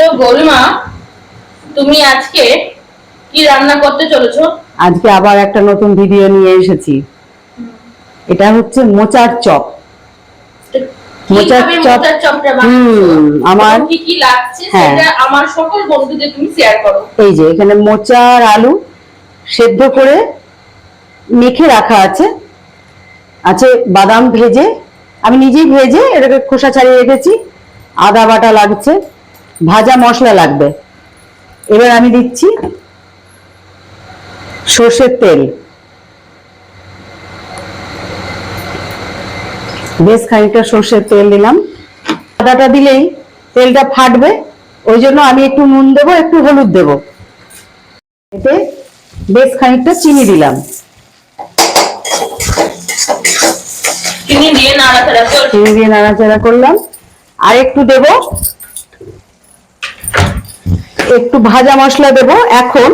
তো গোলমা তুমি আজকে কি রান্না করতে চলেছো? আজকে আবার একটা নতুন ভিডিও নিয়ে এসেছি। এটা হচ্ছে মোচার চপ। মোচার চপ- মোচার আমার কি কি লাগছে হ্যাঁ। সেটা আমার সকল বন্ধুদের তুমি শেয়ার করো। এই যে এখানে মোচা আর আলু সেদ্ধ করে মেখে রাখা আছে। আছে বাদাম ভেজে। আমি নিজেই ভেজে এটাকে খোসা ছাড়িয়ে রেখেছি। আদা বাটা লাগছে। ভাজা মশলা লাগবে। এবার আমি দিচ্ছি সর্ষের তেল। বেশ খানিকটা সর্ষের তেল দিলাম। আদাটা দিলেই তেলটা ফাটবে ওই জন্য আমি একটু নুন দেবো একটু হলুদ দেবো। এতে বেশ খানিকটা চিনি দিলাম। চিনি দিয়ে নাড়াচাড়া চিনি দিয়ে নাড়াচাড়া করলাম। আর একটু দেব একটু ভাজা মশলা দেব, এখন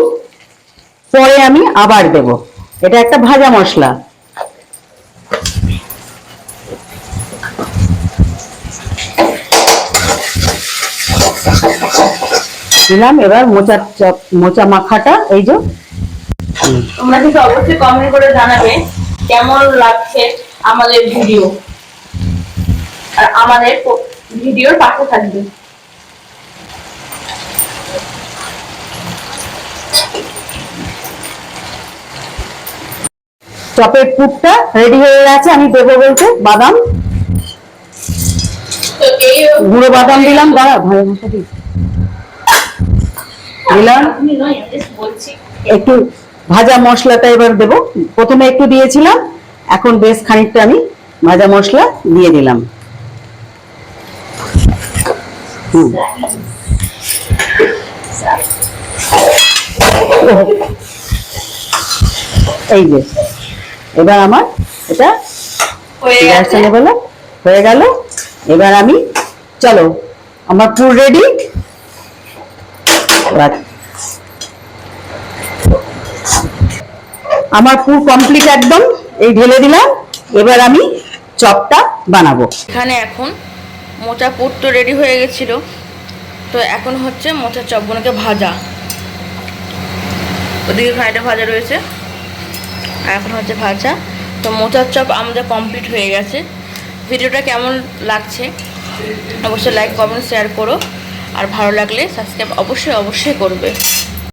পরে আমি আবার দেব। এটা একটা ভাজা মশলা। দিলাম এবার মোচা মোচা মাখাটা, এই যে। তোমরা কিন্তু অবশ্যই কমেন্ট করে জানাবে কেমন লাগছে আমাদের ভিডিও আর আমাদের ভিডিওর পাশে থাকবে। চপের পুরটা রেডি হয়ে গেছে, আমি দেবো বলতে বাদাম। গুঁড়ো বাদাম দিলাম, দাঁড়া, ভালো দিই। দিলাম। বলছি একটু ভাজা মশলাটা এবার দেব। প্রথমে একটু দিয়েছিলাম, এখন বেশ খানিকটা আমি ভাজা মশলা দিয়ে দিলাম। এই যে। এবার আমার এটা হয়ে? হয়ে গেল। এবার আমি চলো আমার পুর রেডি আমার পুর কমপ্লিট একদম এই ঢেলে দিলাম। এবার আমি চপটা বানাবো। এখানে এখন মোচা পুর তো রেডি হয়ে গেছিল। তো এখন হচ্ছে মোচার চপগুলোকে ভাজা। ওদিকে ফ্রাইডে ভাজা রয়েছে। এখন হচ্ছে ভাজা। তো মোচার চপ আমাদের কমপ্লিট হয়ে গেছে। ভিডিওটা কেমন লাগছে? অবশ্যই লাইক কমেন্ট শেয়ার করো। আর ভালো লাগলে সাবস্ক্রাইব অবশ্যই অবশ্যই করবে।